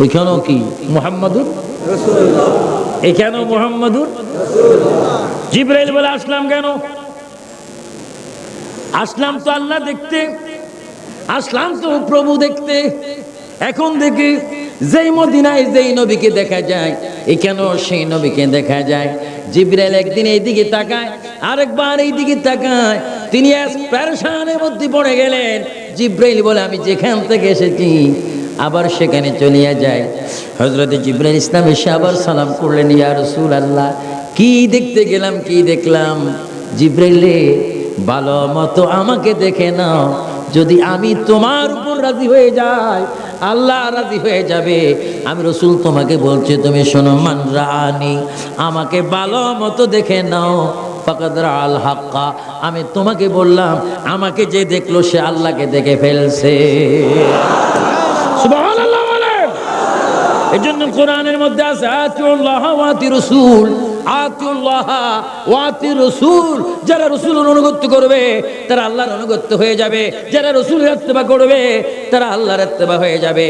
ওইখানেও কি? মোহাম্মদুর? এখানেও মোহাম্মদুর? জিব্রাইল বলে, আসলাম কেন? আসলাম তো আল্লাহ দেখতে, আসলাম তো প্রভু দেখতে। এখন দেখি যেই মদিনায় যেই নবীকে দেখা যায়, এখানেও সেই নবীকে দেখা যায়। জিব্রাইল একদিন এইদিকে তাকায়, আরেকবার এইদিকে তাকায়। তিনি প্যারেশানের মধ্যে পড়ে গেলেন। জিব্রাইল বলে, আমি যেখান থেকে এসেছি আবার সেখানে চলিয়া যায়। হজরত জিব্রাইল ইসলাম এসে আবার সালাম করলেন, ইয়া রসুল আল্লাহ কি দেখতে গেলাম, কি দেখলাম? জিব্রাইলে ভালো মতো আমাকে দেখে নাও। যদি আমি তোমার উপর রাজি হয়ে যাই, আল্লাহ রাজি হয়ে যাবে। আমি রসুল তোমাকে বলছি, তুমি শোনো, মান রানি আমাকে ভালো মতো দেখে নাও। ফাকাদরা আল হাক্কা, আমি তোমাকে বললাম, আমাকে যে দেখল সে আল্লাহকে দেখে ফেলছে। সুবহানাল্লাহ এই জন্য কোরআনের মধ্যে আছে, আতিউল্লাহ ওয়াতি রসুল আতিউল্লাহ ওয়াতি রসুল যারা রসুলের অনুগত্য করবে, তারা আল্লাহর অনুগত্য হয়ে যাবে। যারা রসুলের ইত্তেবা করবে, তারা আল্লাহর ইত্তেবা হয়ে যাবে।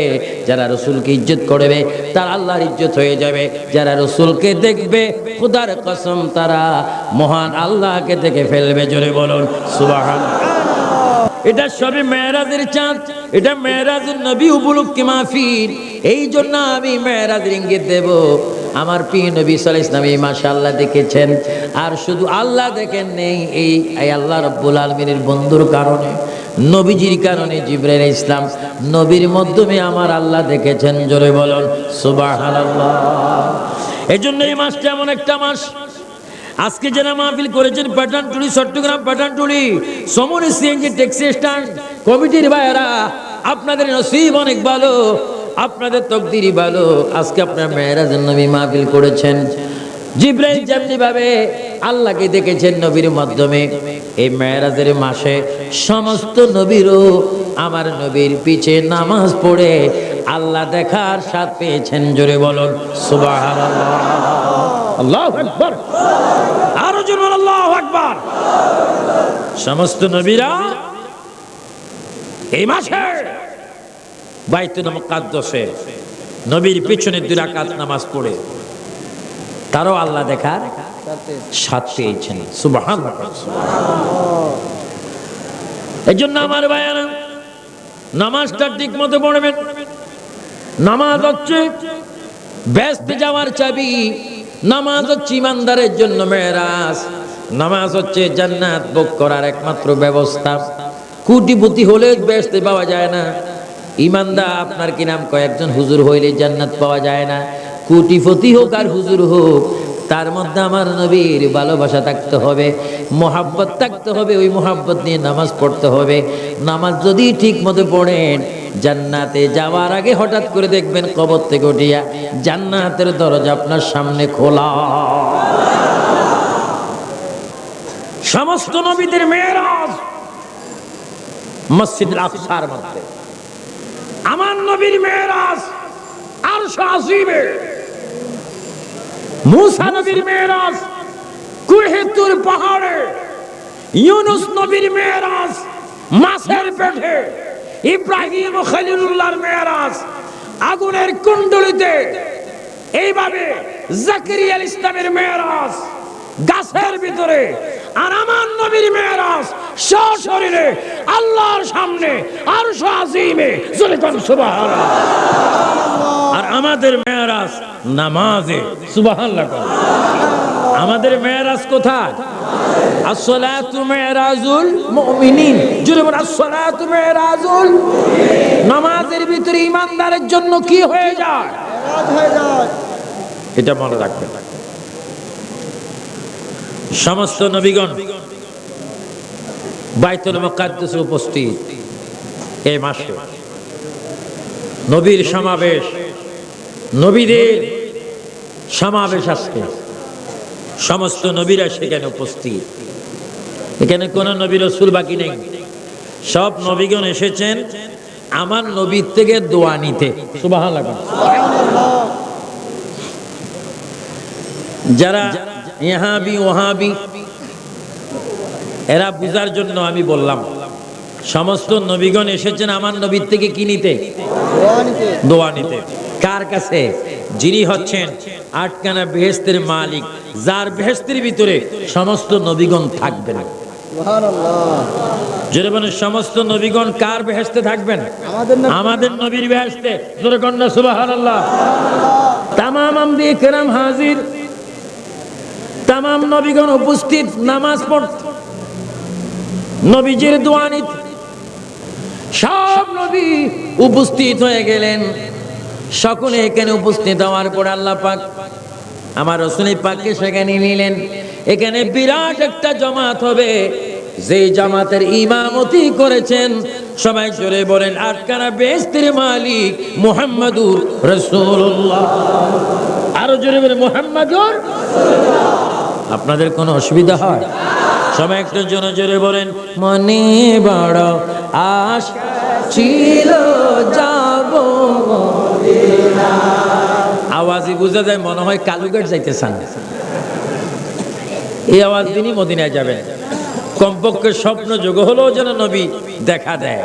যারা রসুলকে ইজ্জত করবে, তারা আল্লাহর ইজ্জত হয়ে যাবে। যারা রসুলকে দেখবে, খুদার কসম, তারা মহান আল্লাহকে দেখে ফেলবে। জোরে বলুন সুবাহান এটা সবে মেয়েরাজের চাঁদ। এটা মেয়েরাজের নবী উপলক্ষে মাহফিল। এই জন্য আমি মেয়েরাজের ইঙ্গিত দেব। আমার প্রিয় নবী সাল ইসলামী মাশাল্লাহ দেখেছেন। আর শুধু আল্লাহ দেখেন নেই, এই এই আল্লাহ রব্বুল আলমিনের বন্ধুর কারণে, নবীজির কারণে জিব্রাইল ইসলাম নবীর মাধ্যমে আমার আল্লাহ দেখেছেন। জোরে বলুন সুবাহ এই জন্য এই মাসটা এমন একটা মাস আজকে যারা মাহফিল করেছেন পাঠানটুলি চট্টগ্রাম পাঠানটুলি সমনি সিএনজি ট্যাক্সি স্ট্যান্ড কমিটির ভাইয়েরা, আপনাদের নসিব অনেক ভালো, আপনাদের তকদিরই ভালো। আজকে আপনার মেয়েরাজের নবী মাহফিল করেছেন। জিব্রাইল যেমনি ভাবে আল্লাহকে দেখেছেন নবীর মাধ্যমে, এই মেয়েরাজের মাসে সমস্ত নবীরও আমার নবীর পিছে নামাজ পড়ে আল্লাহ দেখার স্বাদ পেয়েছেন, জোরে বলুন, সুবহানাল্লাহ। আল্লাহু আকবার। আরও জোরে আল্লাহু আকবার। সমস্ত নবীরা এই মাসে বাইতুল মুকাদ্দাসে নবীর পিছনে দুই রাকাত নামাজ পড়ে। তারও আল্লাহ দেখার স্বাদ পেয়েছেন সুবহানাল্লাহ। এই জন্য আমার ভাইয়ারা, নামাজটা ঠিক মতো পড়বেন। নামাজ হচ্ছে ব্যস্ত যাওয়ার চাবি। নামাজ হচ্ছে ইমানদারের জন্য মেয়েরাজ। নামাজ হচ্ছে জান্নাত ভোগ করার একমাত্র ব্যবস্থা। কুটিপুতি হলে বেসতে পাওয়া যায় না। ইমানদা আপনার কি নাম কয়েকজন হুজুর হইলে জান্নাত পাওয়া যায় না। কুটিপতি হোক আর হুজুর হোক তার মধ্যে আমার নবীর ভালোবাসা থাকতে হবে, মোহাব্বত থাকতে হবে, ওই মোহাব্বত নিয়ে নামাজ পড়তে হবে। নামাজ যদি ঠিক মতো পড়েন, জান্নাতে যাওয়ার আগে হঠাৎ করে দেখবেন কবর থেকে উঠিয়া জান্নাতের দরজা আপনার সামনে খোলা। সমস্ত নবীদের মেয়েরাজ মসজিদ আকসার মধ্যে। আমার নবীর মেয়েরাজ আর আসিবে মুসা নবীর মেয়েরাজ কুহেতুর পাহাড়ে, ইউনুস নবীর মেয়েরাজ, মাছের পেটে, ইব্রাহিম ও খলিলুল্লাহর মেয়েরাজ, আগুনের কুণ্ডলিতে, এইভাবে জাকিরিয়া ইসলামের মেয়েরাজ, গাছের ভিতরে, আর আমার নবীর মেয়েরাজ আল্লাহর সামনে আর আমাদের মেয়েরাজ নামাজে আমাদের মেয়েরাজ কোথায়? নামাজের ভিতরে ইমানদারের জন্য কি হয়ে যায়? এটা মনে রাখবেন। সমস্ত নবীগণ বাইতুল মুকাদ্দাসে উপস্থিত এই মাসে। নবীর সমাবেশ, নবীদের সমাবেশ আজকে। সমস্ত নবীরা সেখানে উপস্থিত। এখানে কোন নবী রসুল বাকি নেই। সব নবীগণ এসেছেন আমার নবীর থেকে দোয়া নিতে। যারা ইহাবি, ওহাবি এরা বুঝার জন্য আমি বললাম। সমস্ত নবীগণ এসেছেন আমার নবীর থেকে কি নিতে? দোয়া নিতে। কার কাছে? যিনি হচ্ছেন আটকানা বেহেস্তের মালিক যার বেহেস্তের ভিতরে সমস্ত নবীগণ থাকবেন। জোরে সমস্ত নবীগণ কার বেহেস্তে থাকবেন? আমাদের না আমাদের নবীর বেহেস্তে। জোরে কন্যা সুবাহান আল্লাহ তামাম কেরাম হাজির তামাম নবীগণ উপস্থিত নামাজ পড় নবীজির দোয়ানিত সব নবী উপস্থিত হয়ে গেলেন। সকলে এখানে উপস্থিত হওয়ার পর আল্লাহ পাক আমার রসুল পাককে সেখানে নিলেন। এখানে বিরাট একটা জমাত হবে। যে জামাতের ইমামতি করেছেন, সবাই জোরে বলেন আটকানা বেস্তির মালিক? মুহাম্মাদুর রসুল্লাহ আরও জোরে বলেন, মুহাম্মাদুর আপনাদের কোনো অসুবিধা হয়? সবাই একটু জোরে জোরে বলেন, মনে বড় আশ ছিল, যাব আওয়াজই বোঝা যায়, মনে হয় কালুঘাট যাইতেছেন। এই আওয়াজ দিনই মদিনায় যাবেন কমপক্ষে স্বপ্ন যোগ হলেও যেন নবী দেখা দেয়।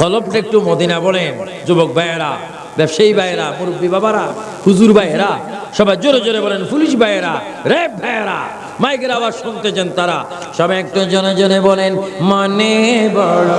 কলবটা একটু মদিনা বলেন, যুবক ভাইয়েরা, ব্যবসায়ী ভাইয়েরা, মুরব্বী বাবারা, হুজুর ভাইয়েরা, সবাই জোরে জোরে বলেন, পুলিশ ভাইয়েরা রেপ ভাইয়েরা। মাইকের আওয়াজ শুনতেছেন তারা। সবাই একটু জনে জনে বলেন মানে বড়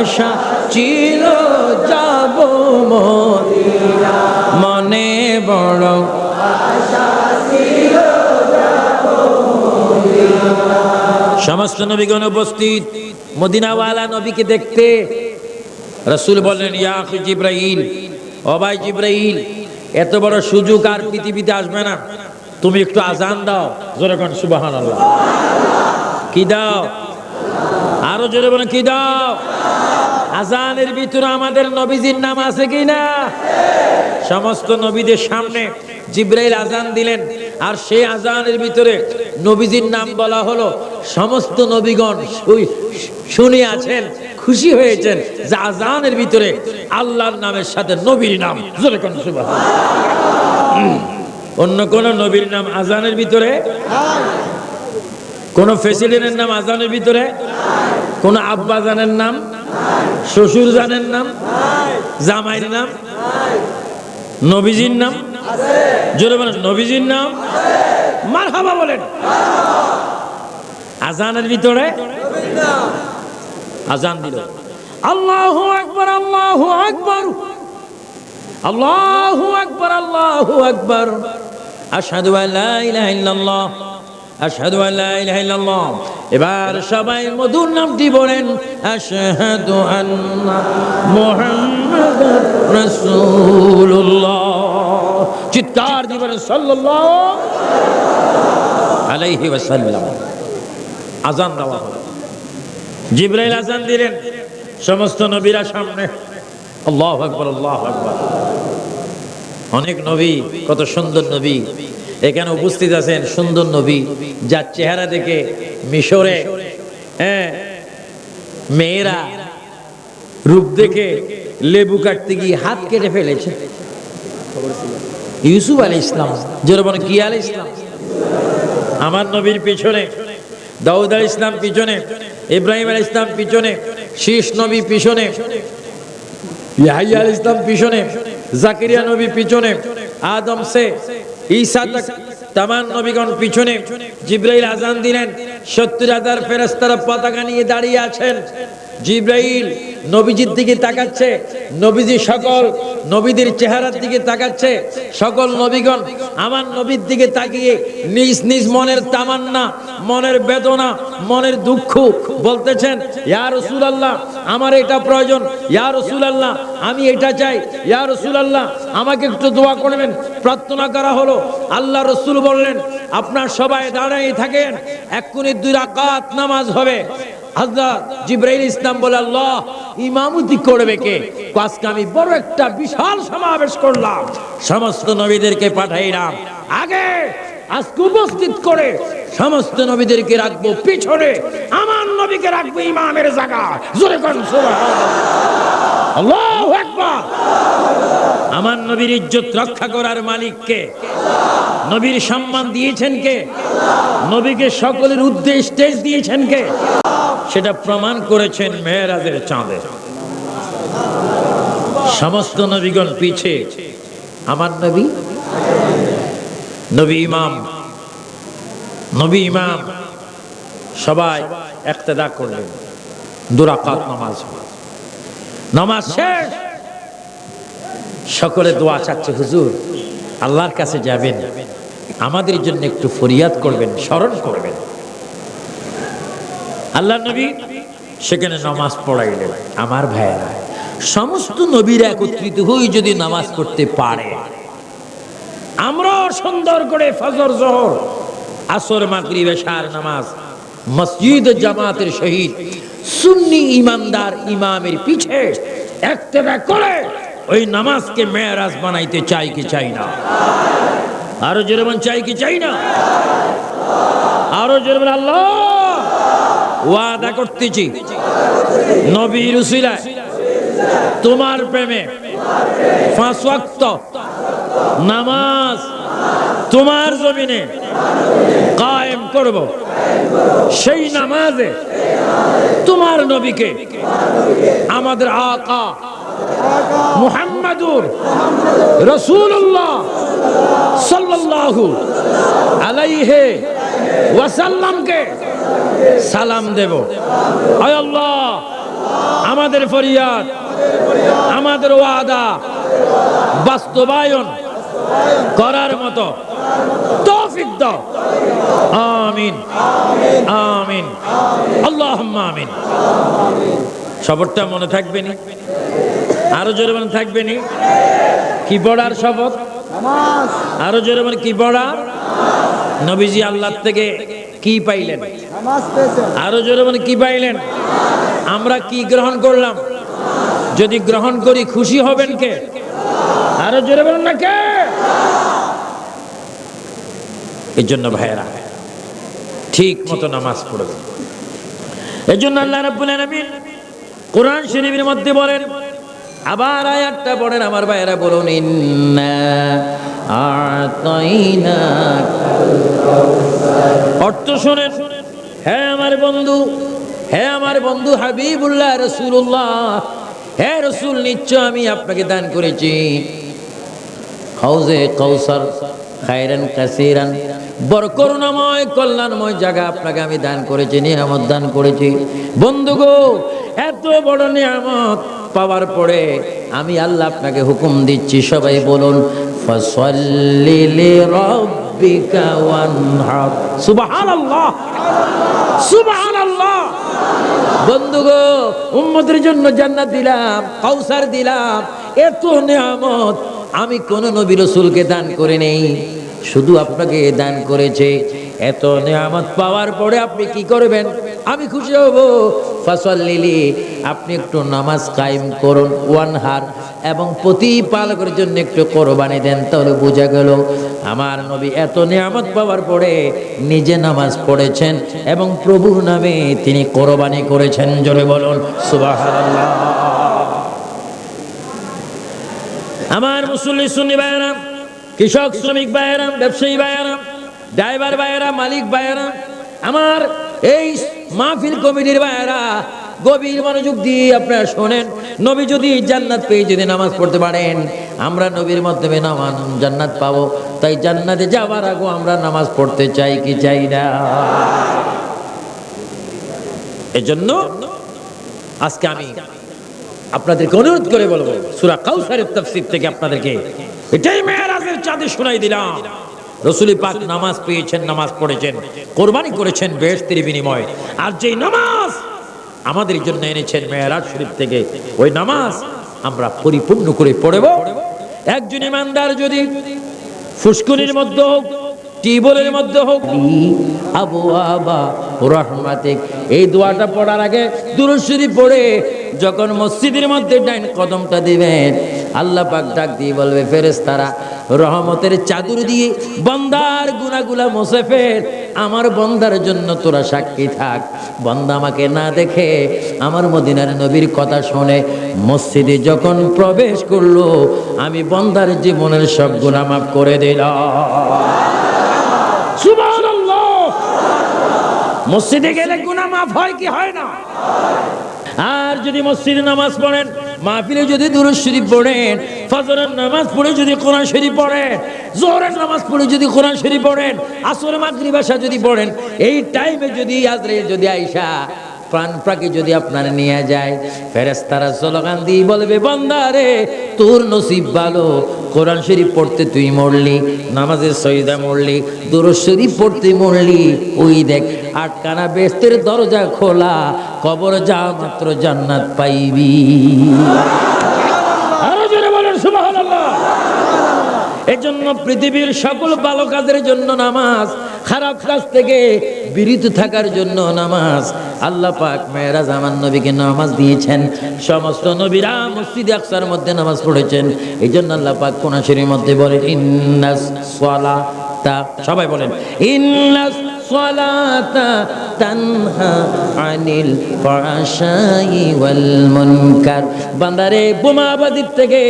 আশা ছিল যাব মনে বড় সমস্ত নবীগণ উপস্থিত, মদিনাওয়ালা নবীকে দেখতে। রসুল বললেন, ইয়া আখি জিব্রাইল, ও ভাই জিব্রাইল, এত বড় সুযোগ আর পৃথিবীতে আসবে না। তুমি একটু আজান দাও। জোরে কোন সুবাহান কি দাও? আরও জোরে বলেন, কি দাও? আজানের ভিতরে আমাদের নবীজির নাম আছে কি না? সমস্ত নবীদের সামনে জিব্রাইল আজান দিলেন। আর সেই আজানের ভিতরে নবীজির নাম বলা হলো, সমস্ত নবীগণ শুই- শুনে আছেন, খুশি হয়েছেন যে আজানের ভিতরে আল্লাহর নামের সাথে নবীর নাম। জোরে কোন অন্য কোন নবীর নাম আজানের ভিতরে? কোন প্রেসিডেন্টের নাম আজানের ভিতরে? কোন আব্বা জানের নাম? শ্বশুর জানের নাম? জামাইয়ের নাম? নবীজির নাম? জোরে বলেন, নবীজির নাম? মার হাবা বলেন। আজানের ভিতরে? আজান দিল। আল্লাহ আকবর আল্লাহ আকবর। আল্লাহ আকবর, আল্লাহু আকবর। আশহাদু আল্লা ইলাহা ইল্লাল্লাহ। আশহাদু আল্লা ইলাহা ইল্লাল্লাহ। এবার সবাই মধুর নামটি বলেন চিৎকার দিবেন আলাইহি আজান দেওয়া হলো। জিব্রাইল আজান দিলেন, সমস্ত নবীরা সামনে। অনেক নবী, কত সুন্দর নবী। এখানে উপস্থিত আছেন সুন্দর নবী, যার চেহারা দেখে মিশরে হ্যাঁ মেয়েরা রূপ দেখে লেবু কাটতে গিয়ে হাত কেটে ফেলেছে। ইউসুফ আলী ইসলাম বলে কি আলী ইসলাম? আমার নবীর পিছনে, দাউদ আল ইসলাম পিছনে, ইব্রাহিম আল ইসলাম পিছনে, শীষ নবী পিছনে, ইয়াহিয়া আল ইসলাম পিছনে, জাকিরিয়া নবী পিছনে, আদম সে ঈসা তামান নবীগণ পিছনে জিব্রাইল আজান দিলেন। সত্তর হাজার ফেরেস্তারা পতাকা নিয়ে দাঁড়িয়ে আছেন। জিব্রাইল নবীজির দিকে তাকাচ্ছে, নবীজি সকল নবীদের চেহারার দিকে তাকাচ্ছে, সকল নবীগণ আমার নবীর দিকে তাকিয়ে নিজ নিজ মনের তামান্না, মনের বেদনা, মনের দুঃখ বলতেছেন, ইয়া রাসূলুল্লাহ, আমার এটা প্রয়োজন, ইয়া রাসূলুল্লাহ, আমি এটা চাই, ইয়া রাসূলুল্লাহ, আমাকে একটু দোয়া করবেন। প্রার্থনা করা হলো, আল্লাহ রসুল বললেন, আপনার সবাই দাঁড়াই থাকেন, এক্ষুনি দুই রাকাত নামাজ হবে। ইসলাম বলে করবে কে? আমি বড় একটা বিশাল সমাবেশ করলাম। সমস্ত নবীদেরকে করে সমস্ত নবীদেরকে রাখব পিছনে। আমার নবীকে রাখব ইমামের জায়গা জোরে আমার নবীর ইজ্জত রক্ষা করার মালিককে নবীর সম্মান দিয়েছেন কে? নবীকে সকলের উদ্দেশ্য দিয়েছেন কে? সেটা প্রমাণ করেছেন মেয়েরাজের চাঁদে। সমস্ত নবীগণ পিছে। আমার নবী নবী ইমাম নবী ইমাম, সবাই একতেদা করলেন। দুরাকাত নামাজ। নামাজ শেষ। সকলে দোয়া চাচ্ছে, হুজুর, আল্লাহর কাছে যাবেন। আমাদের জন্য একটু ফরিয়াদ করবেন, স্মরণ করবেন। আল্লাহ নবী সেখানে নামাজ পড়াইলেন। আমার ভাইয়েরা, সমস্ত নবীরা একত্রিত হয়ে যদি নামাজ পড়তে পারে। আমরাও সুন্দর করে ফজর, জহর, আসর, মাগরিব, এশার নামাজ, মসজিদ জামাতের শহীদ, সুন্নি ইমানদার ইমামের পিছে একতেবা করে ওই নামাজকে মেয়ারাজ বানাইতে চাই কি চাই না? আরও বল চাই কি চাই না? আরও বল আল্লাহ! ওয়াদা করতেছি। নবীর উসিলায়। তোমার প্রেমে পাঁচ ওয়াক্ত নামাজ তোমার জমিনে কায়েম করব। সেই নামাজে তোমার নবীকে আমাদের আকা মুহাম্মাদুর রসুল্লাহ সাল্লাল্লাহু আলাইহে ওয়াসাল্লামকে সালাম দেব। আল্লাহ, আমাদের ফরিয়াদ, আমাদের ওয়াদা বাস্তবায়ন করার মতো তৌফিক দাও। আমিন আমিন আল্লাহ আমিন। শপথটা মনে থাকবে নি? আরও জোরে মনে থাকবে নি? কি পড়ার শপথ? আরও জোরে মানে কি পড়া? নবীজি আল্লাহ থেকে কি পাইলেন? আরও জোরে মানে কি পাইলেন? আমরা কি গ্রহণ করলাম? যদি গ্রহণ করি খুশি হবেন কে? আরও জোরে বলুন না কে? এর জন্য ভাইয়েরা ঠিক মতো নামাজ পড়বে এর জন্য আল্লাহ রাব্বুল আলামিন কোরআন শরীফের মধ্যে বলেন আবার আয়াতটা পড়েন আমার ভাইয়েরা বলুন ইন্না অর্থ শোনেন হ্যাঁ আমার বন্ধু হ্যাঁ আমার বন্ধু হাবিবুল্লাহ রসুল্লাহ হ্যাঁ রসুল, নিশ্চয় আমি আপনাকে দান করেছি। হাউজে কৌসার খায়রান কাসিরান বড় করুণাময় কল্যাণময় জায়গা আপনাকে আমি দান করেছি, নিয়ামত দান করেছি। বন্ধু গো, এত বড় নিয়ামত পাওয়ার পরে আমি আল্লাহ আপনাকে হুকুম দিচ্ছি, সবাই বলুন ফসল্লি লিরাব্বিকা ওয়ানহার সুবহানাল্লাহ। সুবহানাল্লাহ। বন্ধু গো উম্মতের জন্য জান্নাত দিলাম কাউসার দিলাম এত নিয়ামত আমি কোন নবী রসুলকে দান করে নেই। শুধু আপনাকে দান করেছে। এত নিয়ামত পাওয়ার পরে আপনি কি করবেন? আমি খুশি হব। ফসল লিলি আপনি একটু নামাজ কায়েম করুন, ওয়ান হার, এবং প্রতিপালকের জন্য একটু কোরবানি দেন, তাহলে বোঝা গেল আমার নবী এত নিয়ামত পাওয়ার পরে নিজে নামাজ পড়েছেন, এবং প্রভুর নামে তিনি কোরবানি করেছেন, জোরে বলুন, সুবহানাল্লাহ। আমার মুসল্লি সুন্নি ভাইয়েরা, কৃষক, শ্রমিক ভাইয়েরা, ব্যবসায়ী ভাইয়েরা, ড্রাইভার ভাইয়েরা, মালিক ভাইয়েরা, আমার এই মাহফিল কমিটির ভাইয়েরা, গভীর মনোযোগ দিয়ে আপনারা শোনেন। নবী যদি জান্নাত পেয়ে যদি নামাজ পড়তে পারেন, আমরা নবীর মাধ্যমে নামান জান্নাত পাবো। তাই জান্নাতে যাওয়ার আগেও আমরা নামাজ পড়তে চাই কি চাই না? এজন্য আজকে আমি আপনাদেরকে অনুরোধ করে বলব, সুরা কাউসারের তাফসীর থেকে আপনাদেরকে এটাই মেয়েরাজের চাঁদে শোনাই দিলাম। রসুলি পাক নামাজ পেয়েছেন, নামাজ পড়েছেন, কোরবানি করেছেন বেহেশতের বিনিময়ে। আর যেই নামাজ আমাদের জন্য এনেছেন মেয়েরাজ শরীফ থেকে, ওই নামাজ আমরা পরিপূর্ণ করে পড়ব। একজন ইমানদার যদি ফুসকুনির মধ্যে হোক, টিউবওয়েলের মধ্যে হোক আবু আবা রহমাতিক এই দোয়াটা পড়ার আগে দুরুশ্বরী পড়ে যখন মসজিদের মধ্যে ডাইন কদমটা দিবেন আল্লাহ পাক ডাক দিয়ে বলবে, ফেরেশতারা, রহমতের চাদর দিয়ে বন্দার গুনাগুলা মুছে ফের আমার বন্দার জন্য তোরা সাক্ষী থাক। বন্দা আমাকে না দেখে আমার মদিনার নবীর কথা শুনে মসজিদে যখন প্রবেশ করল, আমি বন্দার জীবনের সব গুণা মাফ করে দিলাম। মসজিদে গেলে গুনাহ মাফ হয় কি হয় না? আর যদি মসজিদে নামাজ পড়েন মাহফিলে যদি দুরুদ শরীফ পড়েন ফজরের নামাজ পড়ে যদি কোরআন শরীফ পড়েন জোহরের নামাজ পড়ে যদি কোরআন শরীফ পড়েন, আসরের মাতৃভাষা যদি পড়েন, এই টাইমে যদি আজরে যদি আইসা প্রাণ প্রাকে যদি আপনার নিয়ে যায় ফেরেস ফেরেস্তারা স্লোগান দিয়ে বলবে বন্দারে তোর নসিব ভালো। কোরআন শরীফ পড়তে তুই মরলি, নামাজের সহিদা মরলি, দুরুদ শরীফ পড়তে মরলি। ওই দেখ, আটকানা বেস্তের দরজা খোলা, কবর যা মাত্র জান্নাত পাইবি। এজন্য পৃথিবীর সকল ভালো কাজের জন্য নামাজ খারাপ কাজ থেকে বিরত থাকার জন্য নামাজ। আল্লাহ পাক মেয়েরাজ আমার নবীকে নামাজ দিয়েছেন। সমস্ত নবীরা মসজিদ আকসার মধ্যে নামাজ পড়েছেন। এই জন্য আল্লাহ পাক শ্রেণির মধ্যে বলেন, ইন্নাস সবাই বলেন, ইন্নাস তানহা আনিল ফাহশাই ওয়াল মুনকার বান্দারে বোমাবাদির থেকে,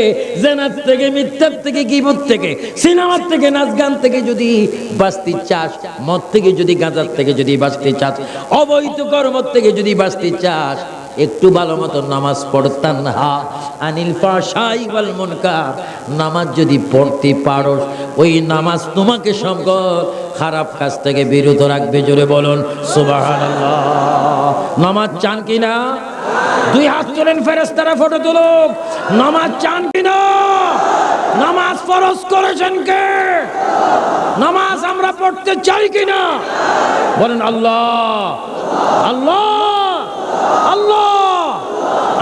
জেনার থেকে, মিথ্যার থেকে গিবত থেকে, সিনেমার থেকে, নাচ গান থেকে যদি বাঁচতে চাস মদ থেকে যদি গাঁজার থেকে যদি বাঁচতে চাস অবৈধ কর্ম থেকে যদি বাঁচতে চাস একটু ভালো মতো নামাজ পড়তাম হা আনিল ফাশাই ওয়াল মুনকার, নামাজ যদি পড়তে পারো, ওই নামাজ তোমাকে সকল খারাপ কাজ থেকে বিরত রাখবে, জোরে বলুন, সুবহানাল্লাহ। নামাজ চান কিনা? দুই হাত তোলেন ফেরেশতারা ফটো তুলুক। নামাজ চান কিনা? নামাজ ফরজ করেছেন কে? নামাজ আমরা পড়তে চাই কিনা? বলেন, আল্লাহ। আল্লাহ। আল্লাহ!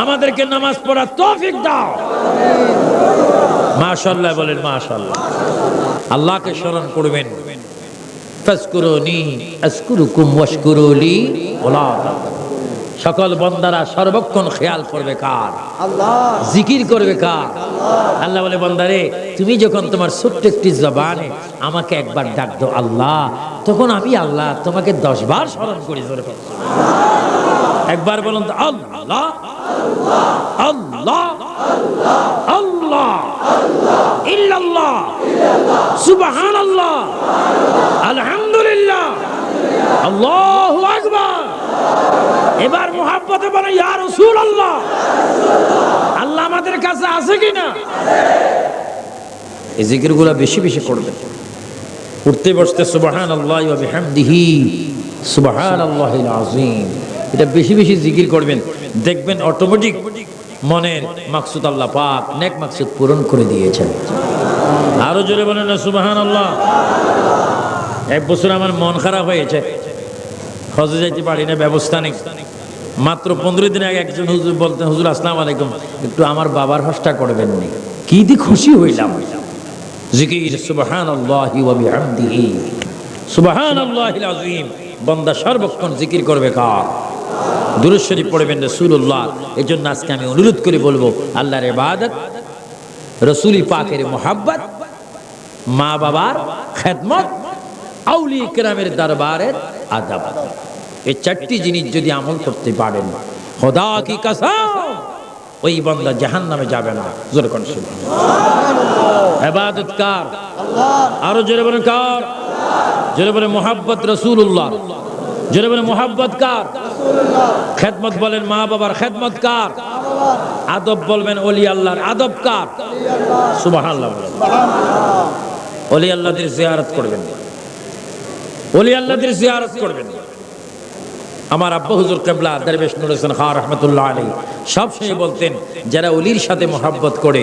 আমাদেরকে নামাজ পড়ার তৌফিক দাও। মাশাআল্লাহ বলেন, মাশাআল্লাহ। আল্লাহকে স্মরণ করবেন। সকল বন্দারা সর্বক্ষণ খেয়াল করবে কার? জিকির করবে কার? আল্লাহ বলে, বন্দারে, তুমি যখন তোমার ছোট্ট একটি জবানে আমাকে একবার ডাক দাও আল্লাহ, তখন আমি আল্লাহ তোমাকে দশ বার স্মরণ করি। একবার বলুন তো, আল্লাহ আল্লাহ আল্লাহ, ইল্লাল্লাহ, সুবহানাল্লাহ, আলহামদুলিল্লাহ, আল্লাহু আকবার। এবার মোহাব্বতে বলে, ইয়া রাসূলুল্লাহ, আল্লাহ আমাদের কাছে আছে কিনা? এই জিকিরগুলো বেশি বেশি করবেন উঠতে বসতে সুবাহান আল্লাহ বিহামদিহি সুবাহান আল্লাহিল আযীম। এটা বেশি বেশি জিকির করবেন। দেখবেন অটোমেটিক মনের মাকসুদ আল্লাহ পাক নেক মাকসুদ পূরণ করে দিয়েছেন। আরও জোরে বলেন না সুবাহান আল্লাহ এক বছর আমার মন খারাপ হয়েছে। হজে যাইতে পারি না, ব্যবস্থা নেই। মাত্র পনেরো দিন আগে একজন হুজুর বলতেন, হুজুর, আসসালাম আলাইকুম। একটু আমার বাবার হজটা করবেন নি। কি দি খুশি হইলাম। জিকির ওয়া বিহামদিহি। সুবহানাল্লাহিল আযীম। বান্দা সর্বক্ষণ জিকির করবে কার? দুরূদ শরীফ পড়বেন রাসূলুল্লাহ। জন্য আজকে আমি অনুরোধ করে বলব, আল্লাহর ইবাদত, রাসূলি পাকের মোহাব্বত মা বাবার খেদমত আউলি কেরামের দরবারের আদাব। এই চারটি জিনিস যদি আমল করতে পারেন, খোদা কি কসম, ওই বান্দা জাহান নামে যাবে না। জোরে কোন এবাদত কার? আরও জোরে বলেন কার? জোরে বলে মোহাব্বত রসুল্লাহ জোরে বলে মোহাব্বত কার? খেদমত বলেন মা বাবার খেদমত কার? আদব বলবেন অলি আল্লাহর আদব কার? অলি আল্লাহদের জিয়ারত করবেন। অলি আল্লাহদের জিয়ারত করবেন। আমার আব্বা হুজুর কেবলা দরবেশ নুর হোসেন খান রহমতুল্লাহ আলী সবসময় বলতেন, যারা অলির সাথে মোহাব্বত করে,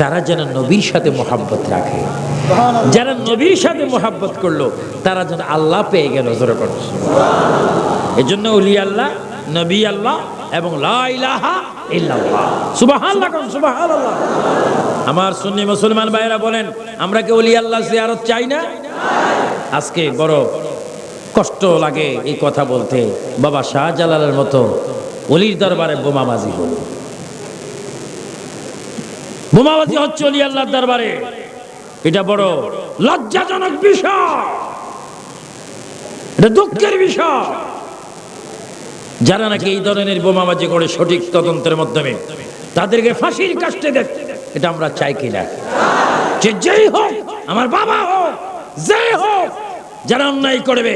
তারা যেন নবীর সাথে মোহাব্বত রাখে। যারা নবীর সাথে মোহাব্বত করল, তারা যেন আল্লাহ পেয়ে গেল, জোরে করো এই জন্য অলি আল্লাহ, নবী আল্লাহ এবং আমার সুন্নি মুসলমান ভাইরা বলেন, আমরা কি অলি আল্লাহ জিয়ারত চাই না? আজকে বড় কষ্ট লাগে এই কথা বলতে। বাবা শাহজালালের মতো অলির দরবারে বোমাবাজি হল। বোমাবাজি হচ্ছে অলি আল্লাহর দরবারে। এটা বড় লজ্জাজনক বিষয়। এটা দুঃখের বিষয়। যারা নাকি এই ধরনের বোমাবাজি করে সঠিক তদন্তের মাধ্যমে তাদেরকে ফাঁসির কাষ্টে দেখ। এটা আমরা চাই কিনা? যে যেই হোক, আমার বাবা হোক, যে হোক, যারা অন্যায় করবে,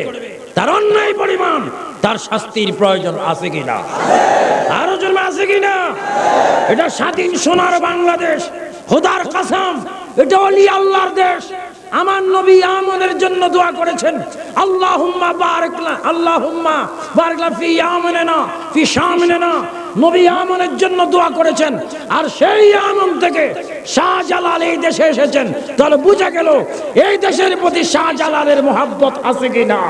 তার অন্যায় পরিমাণ, তার শাস্তির প্রয়োজন আছে কিনা? আরও জন্ম আছে কিনা? এটা স্বাধীন সোনার বাংলাদেশ, খোদার কাসাম, এটা অলি আল্লাহর দেশ। আমার নবী আমনের জন্য দোয়া করেছেন, আল্লাহুম্মা বারাকলা আল্লাহুম্মা বারাকলা ফি আমানিনা ফি শামিনা। নবী আমনের জন্য দোয়া করেছেন। আর সেই আমন থেকে শাহজালাল এই দেশে এসেছেন। তাহলে বুঝা গেল, এই দেশের প্রতি শাহজালালের মোহাব্বত আছে কিনা?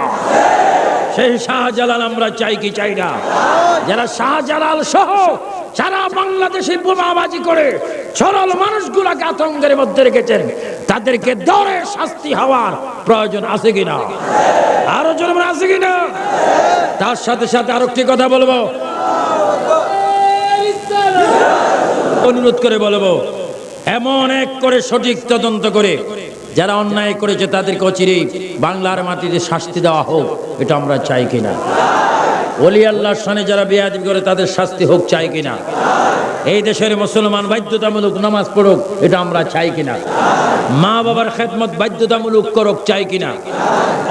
সেই শাহজালাল আমরা চাই কি চাই না? যারা শাহজালাল সহ সারা বাংলাদেশে বোমাবাজি করে সরল মানুষগুলাকে আতঙ্কের মধ্যে রেখেছেন। তাদেরকে দরে শাস্তি হওয়ার প্রয়োজন আছে কিনা? আরও জন্ম আছে কিনা? তার সাথে সাথে আরও একটি কথা বলব। অনুরোধ করে বলব, এমন এক করে সঠিক তদন্ত করে যারা অন্যায় করেছে তাদেরকে অচিরেই বাংলার মাটিতে শাস্তি দেওয়া হোক, এটা আমরা চাই কিনা? অলি আল্লাহর সানে যারা বেয়াদি করে, তাদের শাস্তি হোক, চাই কিনা? এই দেশের মুসলমান বাধ্যতামূলক নামাজ পড়ুক, এটা আমরা চাই কিনা? মা বাবার খেদমত বাধ্যতামূলক করুক, চাই কিনা?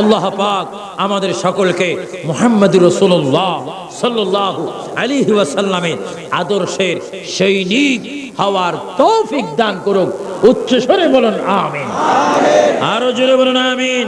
আল্লাহ পাক আমাদের সকলকে মোহাম্মদ রসুল্লাহ সাল্লাহ আলী ওয়াসাল্লামের আদর্শের সৈনিক হওয়ার তৌফিক দান করুক। উচ্চ স্বরে বলুন, আমিন। আরও জোরে বলুন, আমিন।